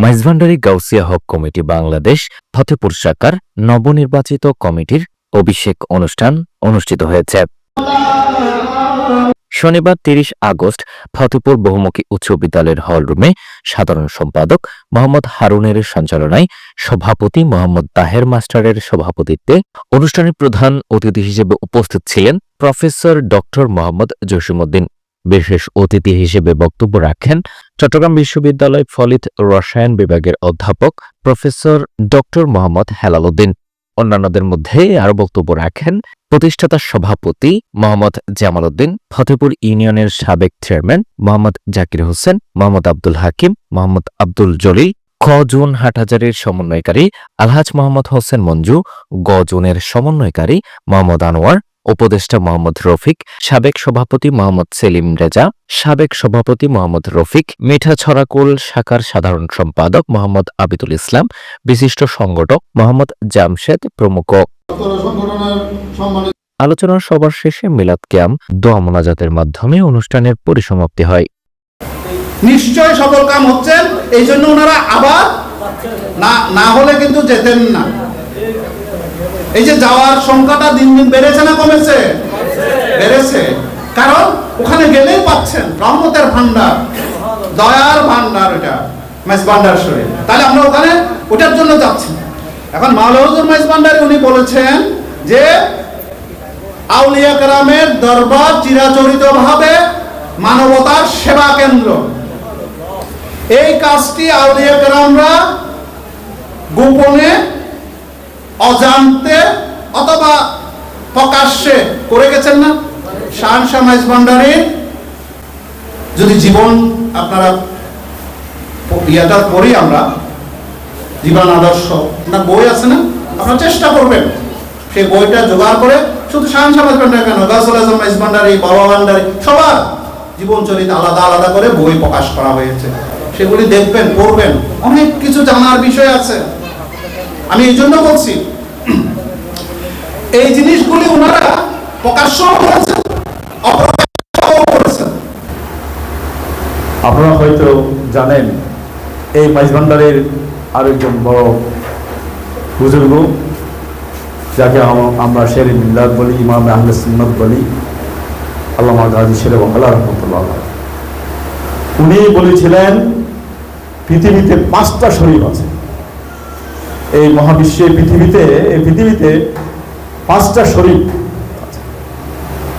মাইজভান্ডারি গাউসিয়া হক committee Bangladesh Fatehpur শাখার নবনির্বাচিত কমিটির অভিষেক অনুষ্ঠান অনুষ্ঠিত হয়েছে। শনিবার তিরিশ আগস্ট ফতেপুর বহুমুখী উচ্চ বিদ্যালয়ের হলরুমে সাধারণ সম্পাদক মোহাম্মদ হারুনের সঞ্চালনায় সভাপতি মোহাম্মদ তাহের মাস্টারের সভাপতিত্বে অনুষ্ঠানের প্রধান অতিথি হিসেবে উপস্থিত ছিলেন প্রফেসর ডক্টর মোহাম্মদ জসিমউদ্দিন। বিশেষ অতিথি হিসেবে বক্তব্য রাখেন চট্টগ্রাম বিশ্ববিদ্যালয় ফলিত রসায়ন বিভাগের অধ্যাপক প্রফেসর ডক্টর মোহাম্মদ হেলাল উদ্দিন। অন্যান্যদের মধ্যে আরও বক্তব্য রাখেন প্রতিষ্ঠাতা সভাপতি মোহাম্মদ জামাল উদ্দিন, ফতেপুর ইউনিয়নের সাবেক চেয়ারম্যান মোহাম্মদ জাকির হোসেন, মোহাম্মদ আব্দুল হাকিম, মোহাম্মদ আব্দুল জলিল খ জুন হাটহাজারির সমন্বয়কারী আলহাজ মোহাম্মদ হোসেন মঞ্জু, গ জুনের সমন্বয়কারী মোহাম্মদ আনোয়ার উপদেষ্টা মোহাম্মদ রফিক, সাবেক সভাপতি মোহাম্মদ সেলিম রেজা, সাবেক সভাপতি মোহাম্মদ রফিক, মিঠা মিঠাছড়াকুল শাখার সাধারণ সম্পাদক মোহাম্মদ আবিদুল ইসলাম, বিশিষ্ট সংগঠক মোহাম্মদ জামশেদ প্রমুখ। আলোচনার সবার শেষে মিলাদ ক্যাম্প, দোয়া মোনাজাতের মাধ্যমে অনুষ্ঠানের পরিসমাপ্তি হয়। নিশ্চয় সফল কাম হচ্ছেন এই জন্য ওনারা আবার না না হলে কিন্তু যেতেন না। এই যে যাওয়ার সংখ্যাটা দিন দিন বেড়েছে না কমেছে? বেড়েছে। কারণ ওখানে গেলেই পাচ্ছেন, রহমতের ভান্ডার দয়ার ভান্ডার এটা মেস ভান্ডার শরীর তাহলে আমরা ওখানে ওটার জন্য যাচ্ছি। এখন মাওলা হুজুর মেস ভান্ডারে উনি বলেছেন যে, আউলিয়া কেরামের দরবার চিরাচরিত ভাবে মানবতার সেবা কেন্দ্র। এই কাজটি আউলিয়া কেরামরা গোপনে অজান্তে অথবা প্রকাশ্যে করে গেছেন না? শান সামাজ ভান্ডারীর যদি জীবন আপনারা ইয়াটা পড়ি আমরা, জীবন আদর্শ, আপনার বই আছে না? আপনারা চেষ্টা করবেন। সেই বইটা জোগাড় করে, শুধু শাহান সমাজ ভান্ডার কেন? গাজল আজম ভান্ডারি, বাবা ভান্ডারি, সবার জীবন চরিত আলাদা আলাদা করে বই প্রকাশ করা হয়েছে। সেগুলি দেখবেন, পড়বেন। অনেক কিছু জানার বিষয় আছে। আমি এই জন্য বলছি এই জিনিসগুলি ওনারা প্রকাশ্য করেছেন আপনারা হয়তো জানেন, এই মাইজভান্ডারের আরেকজন বড় বুজুর্গ, যাকে আমরা শের মিল্লাদ বলি, ইমাম আহলে সুন্নত বলি, আল্লামা গাজী শের আল্লাহ রহমতুল্লাহ উনি বলেছিলেন, পৃথিবীতে পাঁচটা শরীর আছে। এই মহাবিশ্বে পৃথিবীতে, এই পৃথিবীতে পাঁচটা শরীর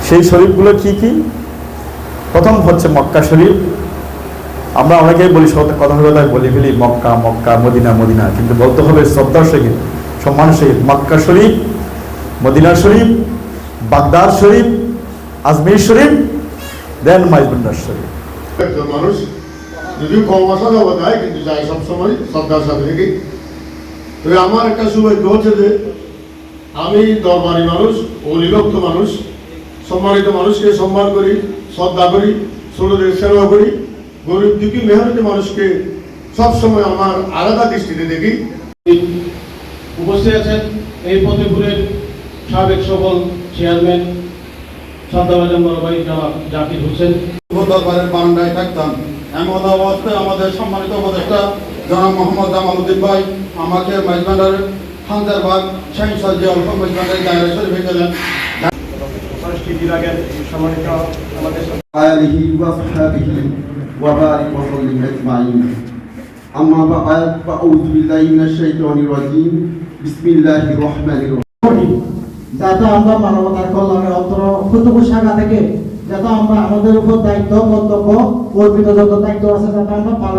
সেই শরীফগুলো কি কি? প্রথম হচ্ছে মক্কা শরীফ। আমরা অনেকেই বলি কথা কথায় বলে ফেলি, মক্কা মক্কা, মদিনা মদিনা। কিন্তু বলতে হবে শ্রদ্ধার সহিত, সম্মান সহিত। Mecca Sharif, Medina Sharif, Baghdad Sharif, Ajmer Sharif দেন মাইজবন্দার শরীফ। একজন মানুষ যদিও কম যাওয়া যায় কিন্তু যায় সবসময় শ্রদ্ধার সাথে। তবে আমার একটা সৌভাগ্য হচ্ছে যে আমি দরবারি মানুষ ও নিরক্ত মানুষ সম্মানিত মানুষকে সম্মান করি শ্রদ্ধা করি ছোটদের সেবা করি গরিব দুঃখী মেহনতি মানুষকে সবসময় আমার আলাদা দৃষ্টিতে দেখি। উপস্থিত আছেন এই ফতেপুরের সাবেক সফল চেয়ারম্যান শ্রদ্ধাভাজন বড় ভাই জনাব জাকির হোসেন। দরবারের বারান্দায় থাকতাম। এমন অবস্থায় আমাদের সম্মানিত উপদেষ্টা জনাব মোহাম্মদ জামাল উদ্দিন ভাই আমাকে মাইজবান্ডার খানদারবাগ শাহিন সাজি অল্প মাইজবান্ডারের দায়রা শরীফে গেলেন মানুষটি বিভাগের সম্মানিত আমাদের آله وصحبه وبارك وسلم أجمعين أما بعد فأعوذ بالله من الشيطان الرجيم بسم الله الرحمن الرحيم যাতে আমরা মানবতার কল্যাণের অন্তর ক্ষুদ্র শাখা থেকে যাতে আমরা আমাদের উপর দায়িত্ব কর্তব্য অর্পিত যত দায়িত্ব আছে যাতে আমরা পালন